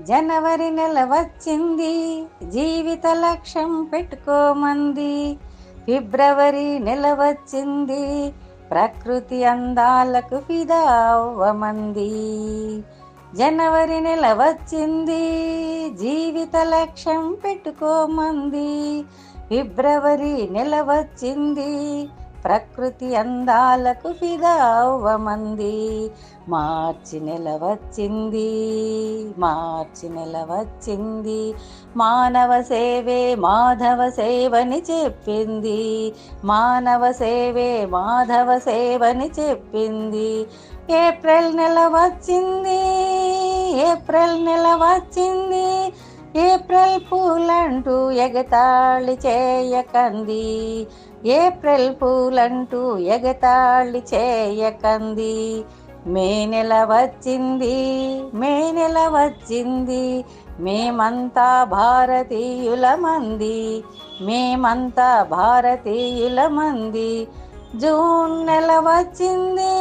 జనవరి నెల వచ్చింది. జీవిత లక్ష్యం పెట్టుకోమంది. ఫిబ్రవరి నెల వచ్చింది. ప్రకృతి అందాలకు ఫిదా అవ్వమంది. జనవరి నెల వచ్చింది. జీవిత లక్ష్యం పెట్టుకోమంది. ఫిబ్రవరి నెల వచ్చింది. ప్రకృతి అందాలకు ఫిదావమంది. మార్చి నెల వచ్చింది మార్చి నెల వచ్చింది. మానవ సేవే మాధవ సేవని చెప్పింది. మానవ సేవే మాధవ సేవని చెప్పింది. ఏప్రిల్ నెల వచ్చింది ఏప్రిల్ నెల వచ్చింది. ఏప్రిల్ పూలంటూ ఎగతాళి చేయకంది. ఏప్రిల్ పూలంటూ ఎగతాళి చేయకంది. మే నెల వచ్చింది మే నెల వచ్చింది మేమంతా భారతీయుల మంది మేమంతా భారతీయుల మంది. జూన్ నెల వచ్చింది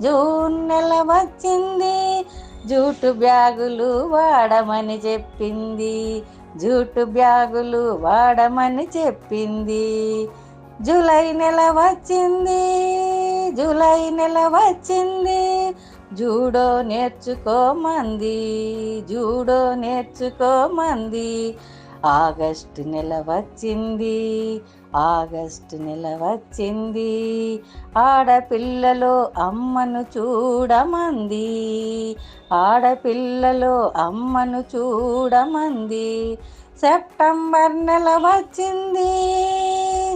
జూన్ నెల వచ్చింది జూటు బ్యాగులు వాడమని చెప్పింది. జూటు బ్యాగులు వాడమని చెప్పింది. జూలై నెల వచ్చింది. జూలై నెల వచ్చింది. జూడో నేర్చుకోమంది. జూడో నేర్చుకోమంది. ఆగస్టు నెల వచ్చింది ఆగస్టు నెల వచ్చింది. ఆడపిల్లలో అమ్మను చూడమంది ఆడపిల్లలో అమ్మను చూడమంది. సెప్టెంబర్ నెల వచ్చింది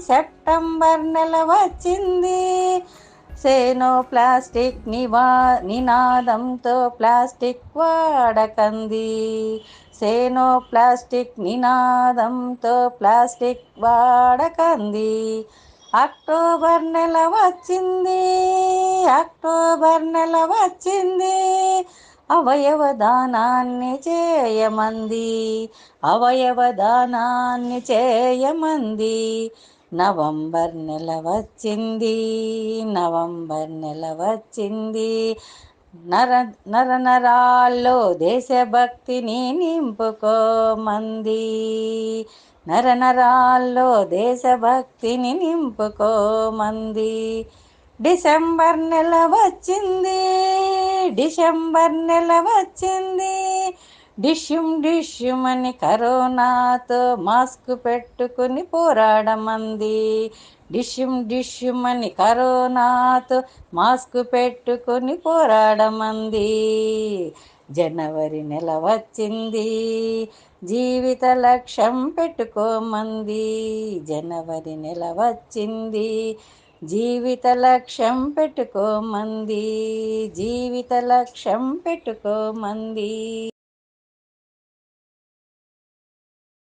సెప్టెంబర్ నెల వచ్చింది. సేనో ప్లాస్టిక్ నివా నినాదంతో ప్లాస్టిక్ వాడకంది. సేనో ప్లాస్టిక్ నినాదంతో ప్లాస్టిక్ వాడకంది. అక్టోబర్ నెల వచ్చింది అక్టోబర్ నెల వచ్చింది. అవయవ దానాన్ని చేయమంది అవయవ దానాన్ని చేయమంది. నవంబర్ నెల వచ్చింది నవంబర్ నెల వచ్చింది. నర నర నరాల్లో దేశభక్తిని నింపుకోమంది. నర నరాల్లో దేశభక్తిని నింపుకోమంది. డిసెంబర్ నెల వచ్చింది డిసెంబర్ నెల వచ్చింది. డిష్యుం డిష్యుమని కరోనాతో మాస్క్ పెట్టుకుని పోరాడమంది. డిష్యుం డిష్యుమని కరోనాతో మాస్క్ పెట్టుకుని పోరాడమంది. జనవరి నెల వచ్చింది. జీవిత లక్ష్యం పెట్టుకోమంది. జనవరి నెల వచ్చింది. జీవిత లక్ష్యం పెట్టుకోమంది. జీవిత లక్ష్యం పెట్టుకోమంది.